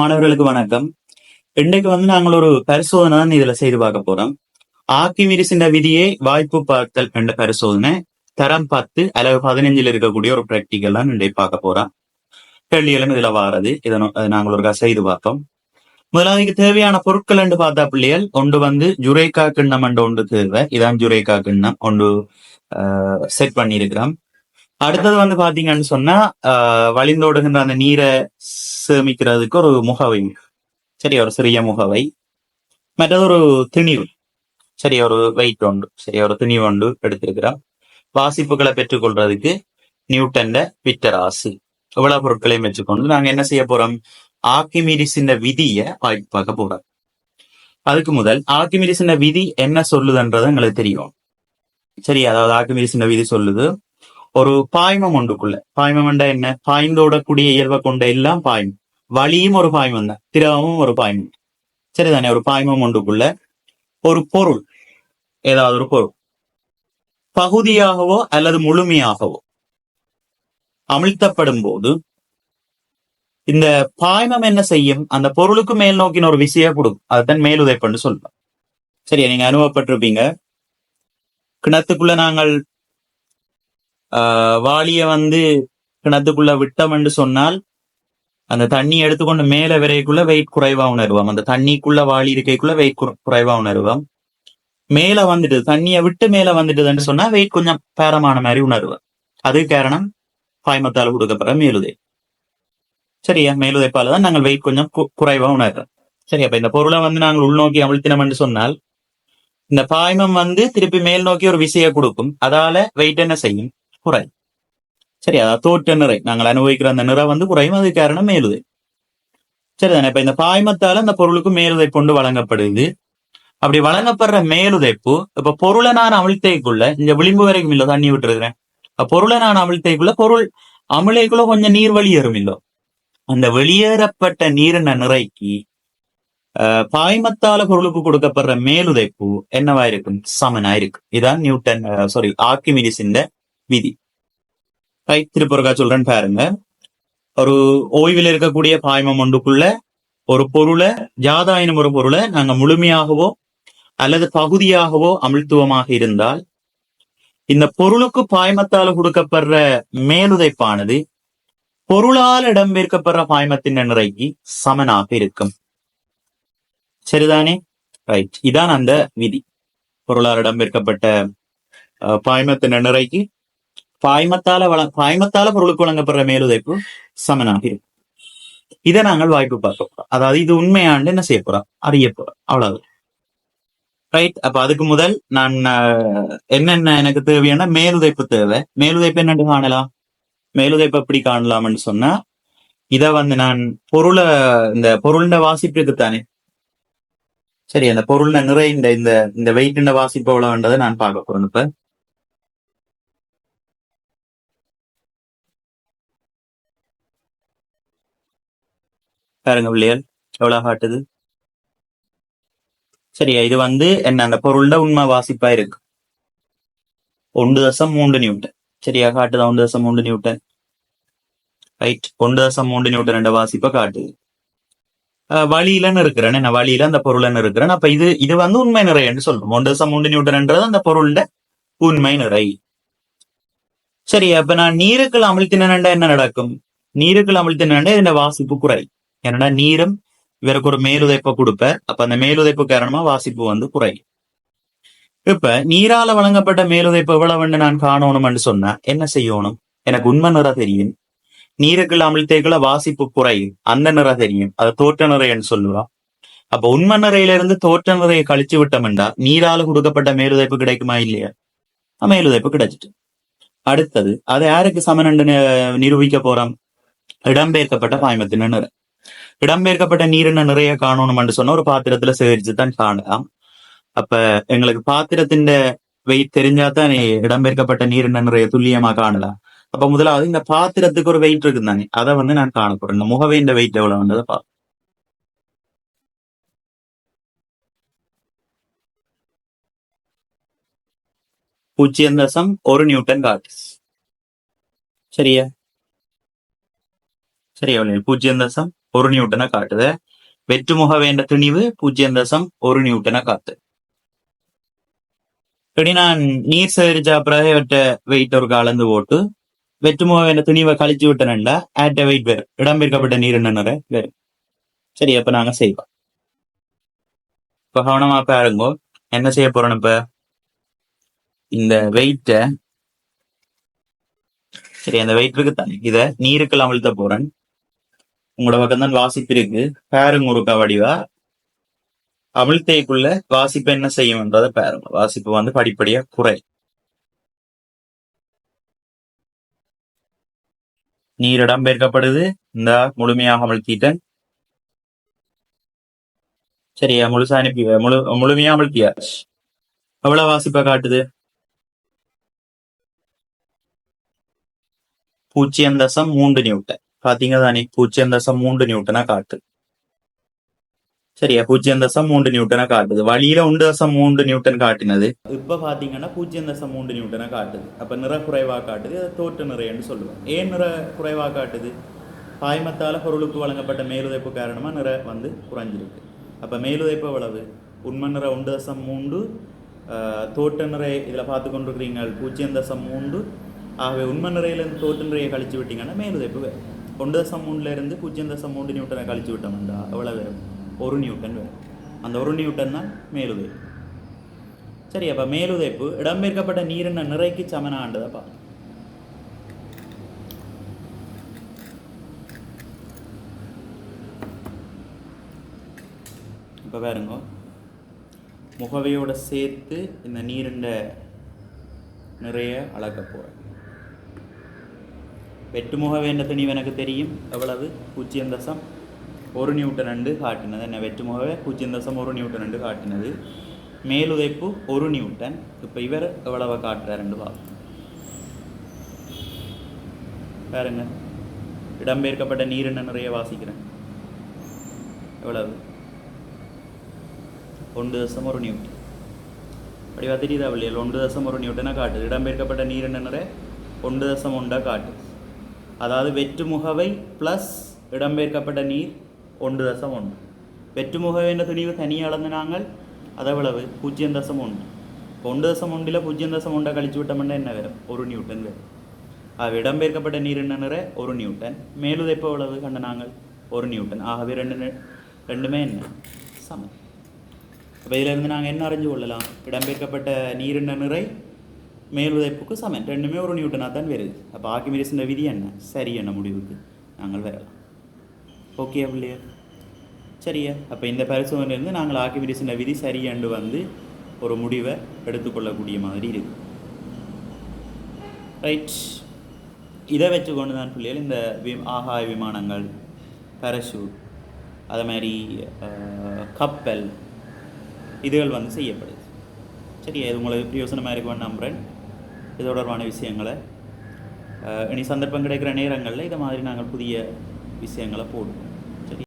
மாணவர்களுக்கு வணக்கம். இன்றைக்கு வந்து நாங்கள் ஒரு பரிசோதனை தான் இதுல செய்து பார்க்க போறோம். ஆக்கிமிரிசின் விதியை வாய்ப்பு பார்த்தல் என்ற பரிசோதனை. தரம் பத்து அளவு பதினஞ்சில் இருக்கக்கூடிய ஒரு பிராக்டிக்கல் தான் இன்றைக்கு பார்க்க போறோம். கேள்விகளும் இதுல வாரது. இதை நாங்கள் ஒரு செய்து பார்ப்போம் முதலாவதுக்கு தேவையான பொருட்கள் என்று பார்த்தா பிள்ளைகள் ஒன்று வந்து ஜுரேக்கா கிண்ணம் என்று ஒன்று தேவை. இதான் ஜுரேக்கா கிண்ணம். ஒன்று செட் பண்ணியிருக்கிறோம். அடுத்தது வந்து பாத்தீங்கன்னு சொன்னா ஆஹ் வழிந்தோடுகின்ற அந்த நீரை சேமிக்கிறதுக்கு ஒரு முகவை சரி ஒரு சிறிய முகவை. மற்றது ஒரு திணிவு. சரி ஒரு வெயிட் உண்டு. சரி ஒரு திணிவு உண்டு எடுத்திருக்கிறோம் வாசிப்புகளை பெற்றுக்கொள்றதுக்கு நியூட்டன்ட விட்டராசு இவ்வளவு பொருட்களையும் வச்சுக்கொண்டு நாங்க என்ன செய்ய போறோம்? ஆர்கிமிடிஸின் விதியை வாய்ப்பு பார்க்க போறோம். அதுக்கு முதல் ஆர்கிமிடிஸின் விதி என்ன சொல்லுதுன்றது எங்களுக்கு தெரியும். சரி அதாவது ஆர்கிமிடிஸின் விதி சொல்லுது. ஒரு பாய்மம் உண்டுக்குள்ள பாய்மம் என்றா என்ன? பாய்ந்தோடக்கூடிய இயல்பை கொண்ட எல்லாம் பாய்மம். வழியும் ஒரு பாய்மம் தான். திரவமும் ஒரு பாய்மம். சரிதானே? ஒரு பாய்மம் உண்டுக்குள்ள ஒரு பொருள். ஏதாவது ஒரு பொருள். பகுதியாகவோ அல்லது முழுமையாகவோ அமிழ்த்தப்படும் போது இந்த பாய்மம் என்ன செய்யும்? அந்த பொருளுக்கு மேல் நோக்கின ஒரு விசையை கொடுக்கும். அதுதான் மேலுதைப்பன்னு சொல்லலாம் சரியா? நீங்க அனுபவப்பட்டிருப்பீங்க. கிணத்துக்குள்ள நாங்கள் வாளிய வந்து கிணத்துக்குள்ள விட்டம் என்று சொன்னால் அந்த தண்ணி எடுத்துக்கொண்டு மேல விரைக்குள்ள வெயிட் குறைவா உணர்வோம். அந்த தண்ணிக்குள்ள வாளி இருக்கைக்குள்ள வெயிட் குறைவா உணர்வோம். மேல வந்துட்டு தண்ணியை விட்டு மேல வந்துட்டுதுன்னு சொன்னா வெயிட் கொஞ்சம் பேரமான மாதிரி உணர்வோம். அது காரணம் பாய்மத்தால் கொடுக்கப்படுற மேலுதை. சரியா? மேலுதைப்பால தான் நாங்கள் வெயிட் கொஞ்சம் கு- குறைவா உணர்றோம் சரி அப்ப இந்த பொருளை வந்து நாங்கள் உள்நோக்கி அமிழ்த்தினோம் என்று சொன்னால் இந்த பாய்மம் வந்து திருப்பி மேல் நோக்கி ஒரு விசையை கொடுக்கும். அதால வெயிட் என்ன செய்யும்? குறையும் சரி அதாவது தோற்ற நிறை. நாங்கள் அனுபவிக்கிற அந்த நிறை வந்து குறையும். அது காரணம் மேலுதை. சரிதானே? இப்ப இந்த பாய்மத்தால அந்த பொருளுக்கு மேலுதை கொண்டு வழங்கப்படுது. அப்படி வழங்கப்படுற மேலுதைப்பு இப்ப பொருளை நான் அமிழ்த்தைக்குள்ள இந்த விளிம்பு வரைக்கும் இல்ல தண்ணி விட்டுருக்கிறேன். அப்ப பொருளை நான் அமிழ்த்தைக்குள்ள பொருள் அமிழைக்குள்ள கொஞ்சம் நீர் வெளியேறும் இல்லோ. அந்த வெளியேறப்பட்ட நீரின நிறைக்கு பாய்மத்தால பொருளுக்கு கொடுக்கப்படுற மேலுதைப்பு என்னவா இருக்கும் சமனா இருக்கு இதான் நியூட்டன் சாரி ஆர்கிமிடிஸின் விதி. ரைட் திருப்பொருக்கா சொல்றேன்னு பாருங்க. ஒரு ஓய்வில் இருக்கக்கூடிய பாய்மம் ஒன்றுக்குள்ள ஒரு பொருளை ஜாதாயினும் ஒரு பொருளை நாங்க முழுமையாகவோ அல்லது பகுதியாகவோ அமிழ்த்துவமாக இருந்தால் இந்த பொருளுக்கு பாய்மத்தால் கொடுக்கப்படுற மேலுதைப்பானது பொருளால் இடம்பெயர்க்கப்படுற பாய்மத்தின் நிறைக்கு சமனாக இருக்கும். சரிதானே? ரைட் இதான் அந்த விதி. பொருளால் இடம்பெயர்க்கப்பட்ட பாய்மத்தின் நிறைக்கு பாய்மத்தால வள பாய்மத்தால பொருளுக்கு வழங்கப்படுற மேலுதைப்பு சமனாக இருக்கும். இதை நாங்கள் வாய்ப்பு பார்க்க போறோம். அதாவது இது உண்மையாண்டு என்ன செய்ய போறோம்? அறிய போறோம். அவ்வளவு. ரைட் அப்ப அதுக்கு முதல் நான் என்னென்ன எனக்கு தேவையான மேலுதைப்பு தேவை? மேலுதைப்பு என்னன்னு காணலாம். மேலுதைப்பு எப்படி காணலாம்னு சொன்னா இத வந்து நான் பொருளை இந்த பொருள்ட வாசிப்பு இருக்குத்தானே சரி அந்த பொருள்ல நிறை இந்த இந்த இந்த வெயிட் வாசிப்பு எவ்வளவுன்றதை நான் பார்க்க போறேன் இப்ப. பாருங்க பிள்ளைகள் எவ்வளோ காட்டுது சரியா இது வந்து என்ன அந்த பொருள்ட உண்மை வாசிப்பா இருக்கு. ஒன்று தசம் மூன்று நியூட்டன். சரியா காட்டுதா ஒன்று தசம் மூன்று நியூட்டன்? ரைட் ஒன்று தசம் மூன்று நியூட்டன் என்ற வாசிப்பை காட்டுது. வழியிலன்னு இருக்கிறேன் நான் வழியில அந்த பொருள்னு இருக்கிறேன். அப்ப இது இது வந்து உண்மை நிறைன்னு சொல்றோம். ஒன்று தசம் மூன்று நியூட்டன்ன்றது அந்த பொருள்ட உண்மை நிறை. சரி அப்ப நான் நீருக்குள் அமிழ்த்தினா என்ன நடக்கும்? நீருக்குள் அமிழ்த்தினா இந்த வாசிப்பு குறை ஏன்னா நீரும் இவருக்கு ஒரு மேலுதைப்பை கொடுப்பார் அப்ப அந்த மேலுதைப்பு காரணமா வாசிப்பு வந்து குறையும். இப்ப நீரால வழங்கப்பட்ட மேலுதைப்பு எவ்வளவுன்னு நான் காணணும்னு சொன்னா என்ன செய்யணும்? எனக்கு உண்மை நிறம் தெரியும். நீருக்குள்ள அமிழ்த்தைக்குள்ள வாசிப்பு குறையும். அந்த நிறம் தெரியும். அது தோற்ற நிறைன்னு சொல்லுவோம் அப்ப உண்மை நிறையில இருந்து தோற்ற நிறையை கழிச்சு விட்டோம்டா நீரால கொடுக்கப்பட்ட மேலுதைப்பு கிடைக்குமா இல்லையா? மேலுதைப்பு கிடைச்சிட்டு. அடுத்தது அது யாருக்கு சமன் நிரூபிக்க போறோம்? இடம்பெயர்க்கப்பட்ட பாய்மத்தின் நிறம் இடம்பெயர்க்கப்பட்ட நீரின நிறைய காணணும்னு சொன்னா ஒரு பாத்திரத்துல சேகரிச்சு தான் காணலாம். அப்ப எங்களுக்கு பாத்திரத்தின் வெயிட் தெரிஞ்சாதான் இடம்பெயர்க்கப்பட்ட நீர் என்ன நிறைய துல்லியமா காணலாம். அப்ப முதலாவது இந்த பாத்திரத்துக்கு ஒரு வெயிட் இருக்கு தானே அதை வந்து நான் காண போறேன். இந்த முகவையின் வெயிட் எவ்வளவுன்றதை பா பூஜ்ஜியம் தசம் ஒரு நியூட்டன் காட்டுஸ் சரியா? சரியா பூஜ்ஜியம் தசம் ஒரு நியூட்டனை காட்டுது வெற்றுமுகவேண்ட திணிவு பூஜ்ஜியம் தசம் ஒரு நியூட்டனை காத்து. இப்படி நான் நீர் சேகரிச்ச அப்புறம் இவற்ற வெயிட் ஒரு கலந்து போட்டு வெற்றுமுகவேண்ட துணிவை கழிச்சு விட்டனண்டா ஆட்ட வெயிட் வேறு. இடம்பெயர்க்கப்பட்ட நீர் என்ன வேறு. சரி அப்ப நாங்க செய்வோம். இப்ப கவனமா பாருங்க என்ன செய்ய போறோம் இப்ப? இந்த வெயிட்ட சரி அந்த வெயிட் இருக்கு தானே இத நீருக்குள்ள அமிழ்த்த போறேன். உங்களோட பக்கம் தான் வாசிப்பு இருக்கு. பாருங்க ஒருக்கா வடிவா? அமிழ்த்தைக்குள்ள வாசிப்பு என்ன செய்யும்ன்றத பாருங்க. வாசிப்பு வந்து படிப்படியா குறை. நீர் இடம்பெயர்க்கப்படுது. இந்த முழுமையாக அமிழ்த்திட்டேன் சரியா முழுசா அனுப்பி முழு முழுமையா அமிழ்த்தியாச்சு. எவ்வளவு வாசிப்பை காட்டுது? பூஜ்ஜியம் தசம் மூன்று நியூட்டன். பாத்தீங்க தானே பூஜ்ஜியம் தசம் மூன்று நியூட்டனா காட்டு. சரியா? பூஜ்ஜியம் தசம் மூன்று நியூட்டனா காட்டுது. வழியில ஒன்று தசம் மூன்று நியூட்டன் காட்டினது. இப்ப பாத்தீங்கன்னா பூஜ்ஜியம் தசம் மூன்று நியூட்டனா காட்டுது. அப்ப நிற குறைவா காட்டுது. அது தோற்ற நிறைன்னு சொல்லுவோம். ஏன் நிற குறைவா காட்டுது? பாய்மத்தால பொருளுக்கு வழங்கப்பட்ட மேலுதைப்பு காரணமா நிற வந்து குறைஞ்சிருக்கு. அப்ப மேலுதைப்பு எவ்வளவு? உண்மை நிற ஒன்று தசம் மூன்று ஆஹ், தோட்ட நிறை இதுல பார்த்து கொண்டிருக்கிறீங்க பூஜ்ஜியம் தசம் மூன்று. ஆகவே உண்மை நிறையிலேருந்து தோட்ட நிறையை கழிச்சு விட்டீங்கன்னா மேலுதைப்பு வேறு ஒன்று தசம் மூணுல இருந்து பூஜ்ஜியம் தசம் மூன்று நியூட்டனை கழிச்சு விட்டோம்டா. எவ்வளோ வரும் ஒரு நியூட்டன் வரும். அந்த ஒரு நியூட்டன் தான் மேலுதைப்பு சரி அப்போ மேலுதைப்பு இடம்பெயர்க்கப்பட்ட நீரின நிறைக்கு சமனாண்டதை இப்போ பாருங்க. முகவையோட சேர்த்து இந்த நீரின் நிறைய அளக்க போகிறேன் வெட்டுமுகவேண்ட வேண்டத்தின் இவனுக்கு தெரியும். எவ்வளவு? பூஜ்ஜியம் தசம். ஒரு நியூட்டன் ரெண்டு காட்டினது. என்ன வெற்றுமுகவே பூஜ்ஜியம் தசம் ஒரு நியூட்டன் ரெண்டு காட்டினது. மேலுதைப்பு ஒரு நியூட்டன். இப்போ இவர் எவ்வளவு காட்டுறாருன்னு பார்ப்போம் பாருங்க இடம்பெயர்க்கப்பட்ட நீர் என்ன நிறைய வாசிக்கிறேன். எவ்வளவு? ஒன்று தசம் ஒரு நியூட்டன். அப்படிவா தெரியுதா இல்லையா ஒன்று தசம் ஒரு நியூட்டனாக காட்டுது. இடம்பெயர்க்கப்பட்ட நீர் என்ன நிறைய? ஒன்று தசம் ஒன்றாக காட்டு அதாவது வெற்று முகவை ப்ளஸ் இடம்பெயர்க்கப்பட்ட நீர் ஒன்று தசம் ஒன்று. வெற்றுமுகவை என்ற துணிவு தனியாக அளந்து நாங்கள் அதெவ்வளவு பூஜ்ஜியம் தசம் ஒன்று. ஒன்று தசம் ஒன்றில் பூஜ்ஜியம் தசம் ஒன்றை கழிச்சு விட்டோம்னா என்ன வரும்? ஒரு நியூட்டன் வரும். அது இடம்பெயர்க்கப்பட்ட நீர் என்ன நிற? ஒரு நியூட்டன். மேலுதைப்பு எவ்வளவு கண்ட நாங்கள்? ஒரு நியூட்டன். ஆகவே ரெண்டு ரெண்டுமே என்ன? சமம். அப்போ இதிலிருந்து நாங்கள் என்ன அறிஞ்சு கொள்ளலாம்? இடம்பெயர்க்கப்பட்ட நீரின் நிறை? மேலுதைப்புக்கு சமன். ரெண்டுமே ஒரு நியூட்டனாக தான் வருது. அப்போ ஆக்கிமிரிசின் விதி என்ன? சரி என்ன முடிவுக்கு நாங்கள் வரலாம். ஓகே இல்லையா? சரியா அப்போ இந்த பரிசோதனையிலேருந்து நாங்கள் ஆக்கிமிரிசின் விதி சரி என்று வந்து ஒரு முடிவை எடுத்துக்கொள்ளக்கூடிய மாதிரி இருக்கு. ரைட் இதை வச்சு கொண்டு தான் பிள்ளைகள் இந்த வி ஆகாய விமானங்கள் பேரஷூட் அது மாதிரி கப்பல் இதுகள் வந்து செய்யப்படுது. சரியா? இது உங்களுக்கு பிரயோசனமாக இருக்கும்னு நம்புகிறேன் இது தொடர்பான விஷயங்களை இனி சந்தர்ப்பம் கிடைக்கிற நேரங்களில் இதை மாதிரி நாங்கள் புதிய விஷயங்களை போடுவோம்.